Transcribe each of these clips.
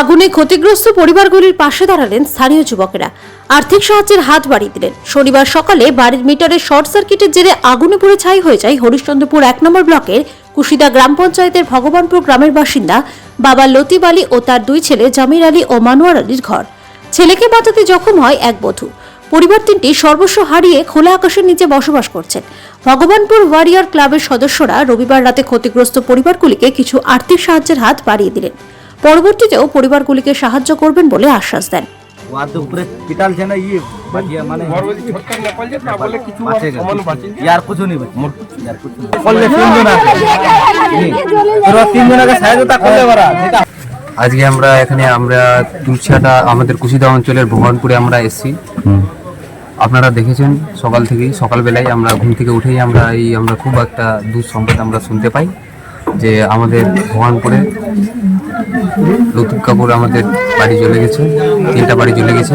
আগুনে ক্ষতিগ্রস্ত পরিবারগুলির পাশে দাঁড়ালেন স্থানীয় যুবকেরা। আর্থিক সাহায্যের হাত বাড়িয়ে দিলেন। শনিবার সকালে বাড়ির মিটারে শর্ট সার্কিটের জেরে আগুনে পুড়ে ছাই হয়ে যায় হরিশ্চন্দ্রপুর এক নম্বর ব্লকের কুশিদা গ্রাম পঞ্চায়েতের ভগবানপুর গ্রামের বাসিন্দা বাবা লতিফ আলী ও তার দুই ছেলে জামির আলী ও মানোয়ার আলীর ঘর। ছেলেকে বাঁচাতে জখম হয় এক বধূ। পরিবার তিনটি সর্বস্ব হারিয়ে খোলা আকাশের নিচে বসবাস করছেন। ভগবানপুর ওয়ারিয়ার ক্লাবের সদস্যরা রবিবার রাতে ক্ষতিগ্রস্ত পরিবারগুলিকে কিছু আর্থিক সাহায্যের হাত বাড়িয়ে দিলেন। পরবর্তীতেও পরিবারগুলিকে সাহায্য করবেন বলে আশ্বাস দেন वहाँ तो पूरे पिटाल थे ना ये बचिया माने बाँचेगा यार कुछ नहीं बचे यार कुछ नहीं खोलने तीन জন আছে তোরা তিন জনকে সহায়তা করলে বারা যেটা আজকে আমরা এখানে আমরা তুলছিয়াটা আমাদের কুশিদা অঞ্চলের ভগবানপুরে আমরা এসেছি আপনারা দেখেছেন সকাল থেকেই সকালবেলায় আমরা ঘুম থেকে উঠেই আমরা এই আমরা খুব একটা দুঃসংবাদ আমরা শুনতে পাই যে আমাদের ভগবানপুরে লতুফ কাপুর আমাদের বাড়ি চলে গেছে তিনটা বাড়ি চলে গেছে।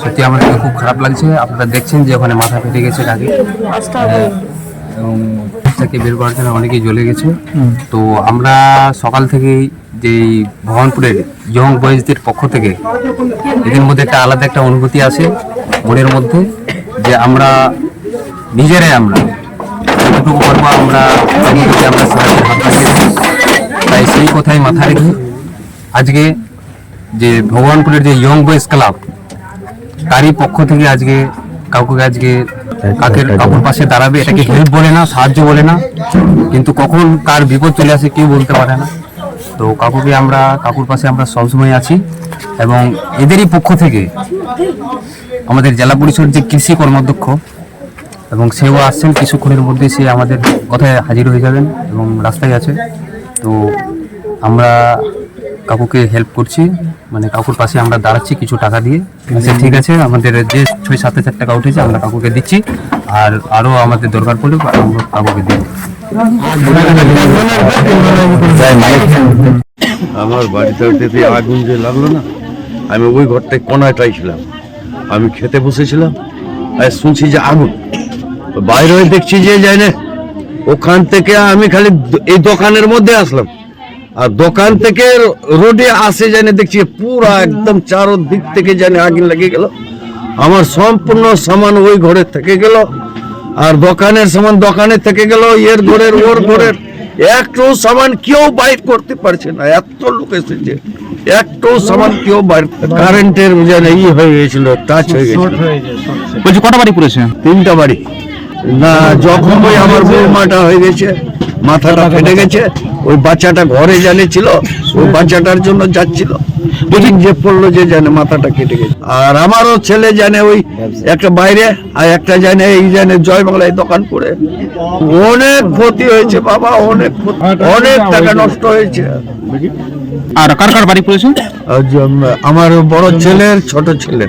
সত্যি আমাদেরকে খুব খারাপ লাগছে। আপনারা দেখছেন যে ওখানে মাথা ফেটে গেছে আগে এবং থেকে বের করার জন্য অনেকেই জ্বলে গেছে। তো আমরা সকাল থেকেই যে এই ভগবানপুরের ইয়ং বয়েজদের পক্ষ থেকে এদের মধ্যে একটা আলাদা একটা অনুভূতি আছে মনের মধ্যে যে আমরা নিজেরাই আমরা যতটুকু পারব আমরা আমরা সাহায্যের হাত তাই সেই কথাই মাথায় রেখে আজকে যে ভগবানপুরের যে ইয়ং বয়েজ ক্লাব তারই পক্ষ থেকে আজকে কাউকে আজকে কাকের কাকুর পাশে দাঁড়াবে এটাকে হেল্প বলে না, সাহায্য বলে না, কিন্তু কখন কার বিপদ চলে আসে কেউ বলতে পারে না। তো কাকুকে আমরা, কাকুর পাশে আমরা সবসময় আছি এবং এদেরই পক্ষ থেকে আমাদের জেলা পরিষদ যে কৃষি কর্মাধ্যক্ষ এবং সেও আসছেন, কিছুক্ষণের মধ্যে সে আমাদের কথায় হাজির হয়ে যাবেন এবং রাস্তায় আছে। তো আমরা কাকুকে হেল্প করছি মানে কাকুর পাশে আমরা দাঁড়াচ্ছি কিছু টাকা দিয়ে। আচ্ছা ঠিক আছে, আমাদের যে ছয় সাত হাজার টাকা উঠেছে, আমরা কাকুকে দিচ্ছি। আর আরও আমাদের দরকার পড়লে আমরা কাকুকে দিব। আমার বাড়িতে আগুন যে লাগল না, আমি ওই ঘরটায় কোনাটাই ছিলাম। আমি খেতে বসেছিলাম, আর শুনছি যে আগুন। বাইরে হয়ে দেখছি যে যাই না। ওখান থেকে আমি খালি এই দোকানের মধ্যে আসলাম। আর দোকান থেকে রোডে আসে জানে দেখছি পুরো একদম চারো দিক থেকে জানে আগুন লেগে গেল। আমার সম্পূর্ণ সামান ওই ঘরে থেকে গেল। আর দোকানের সামান দোকানে থেকে গেল এর ঘরের ওর ঘরের। একটু সামান কেউ বাইর করতে পারছে না এত লোক এসেছে। একটু সামান কেউ বাইর কারেন্টের জানে ই হয়ে গেছিল টাচ হয়ে গেছিল। বলছি কটা বাড়ি পড়েছে? তিনটা বাড়ি। না যখন ওই আমার বৌমাটা হয়ে গেছে মাথাটা ফেটে গেছে ওই বাচ্চাটা ঘরে জানে ছিল ওই বাচ্চাটার জন্য যাচ্ছিল। যে পড়ল যে জানে মাথাটা কেটে গেছে। আর আমারও ছেলে জানে ওই একটা বাইরে আর একটা জানে এই জানে জয় বাংলায় দোকান করে। অনেক ক্ষতি হয়েছে বাবা অনেক ক্ষতি- অনেক টাকা নষ্ট হয়েছে। আর কার কার বাড়ি পড়েছে? আমার বড় ছেলের ছোট ছেলের